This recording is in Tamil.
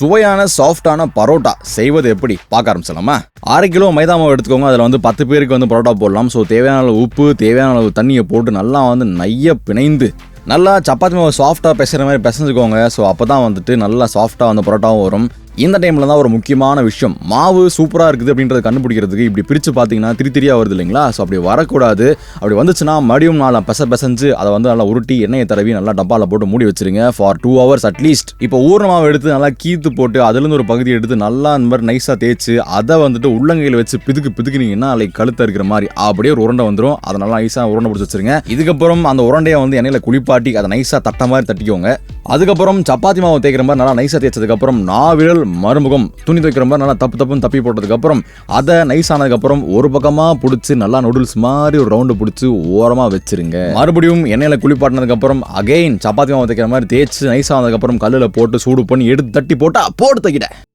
சுவையான சாஃப்டான பரோட்டா செய்வது எப்படி? பார்க்க ஆரம்பிச்சலாமா அரை கிலோ மைதா மாவு எடுத்துக்கோங்க. அதில் வந்து பத்து பேருக்கு வந்து பரோட்டா போடலாம். ஸோ தேவையான அளவு உப்பு தேவையான அளவு தண்ணியை போட்டு நல்லா வந்து நைய பிணைந்து நல்லா சப்பாத்தி மாவு சாஃப்டாக பிசைற மாதிரி பிசைஞ்சுக்கோங்க. ஸோ அப்போ தான் வந்துட்டு நல்லா சாஃப்டாக வந்து பரோட்டாவும் வரும். இந்த டைமில் தான் ஒரு முக்கியமான விஷயம். மாவு சூப்பராக இருக்குது அப்படின்றத கண்டுபிடிக்கிறதுக்கு இப்படி பிரித்து பார்த்தீங்கன்னா திரி திரியாக வருது இல்லைங்களா? ஸோ அப்படி வரக்கூடாது. அப்படி வந்துச்சுன்னா மறுபடியும் நாளாக பெச பெசஞ்சு அதை வந்து நல்லா உருட்டி எண்ணெயை தடவி நல்லா டப்பாவில் போட்டு மூடி வச்சிருங்க. ஃபார் டூ ஹவர்ஸ் அட்லீஸ்ட் இப்போ ஊர்ன மாவு எடுத்து நல்லா கீத்து போட்டு அதுலேருந்து ஒரு பகுதி எடுத்து நல்லா இந்த மாதிரி நைஸாக தேய்ச்சி அதை வந்துட்டு உள்ளங்கையில் வச்சு பிதுக்கு பிதுக்குனீங்கன்னா லைக் கழுத்த இருக்கிற மாதிரி அப்படியே ஒரு உருண்டை வந்துடும் அதை நல்லா நைஸாக உருண்டை பிடிச்சி வச்சிருங்க. இதுக்கப்புறம் அந்த உருண்டையை வந்து எண்ணெயில் குளிப்பாட்டி அதை நைஸாக தட்ட மாதிரி தட்டிக்கோங்க. அதுக்கப்புறம் சப்பாத்தி மாவு தேய்க்கிற மாதிரி நல்லா நைஸாக தேய்ச்சதுக்கப்புறம் நாவிரல் மறுமுகம் துணி துவைக்கிற மாதிரி நல்லா தப்பு தப்புன்னு தப்பி போட்டதுக்கப்புறம் அதை நைஸ் ஆனதுக்கப்புறம் ஒரு பக்கமாக பிடிச்சி நல்லா நூடுல்ஸ் மாதிரி ஒரு ரவுண்டு பிடிச்சி ஓரமாக வச்சிருங்க. மறுபடியும் எண்ணெயில் குளிப்பாட்டினதுக்கப்புறம் அகைன் சப்பாத்தி மாவு தேய்க்கிற மாதிரி தேய்ச்சி நைஸ் ஆனதுக்கப்புறம் கல்லில் போட்டு சூடு பண்ணி எடுத்து தட்டி போட்டால் போட்டு தைக்கிட்டேன்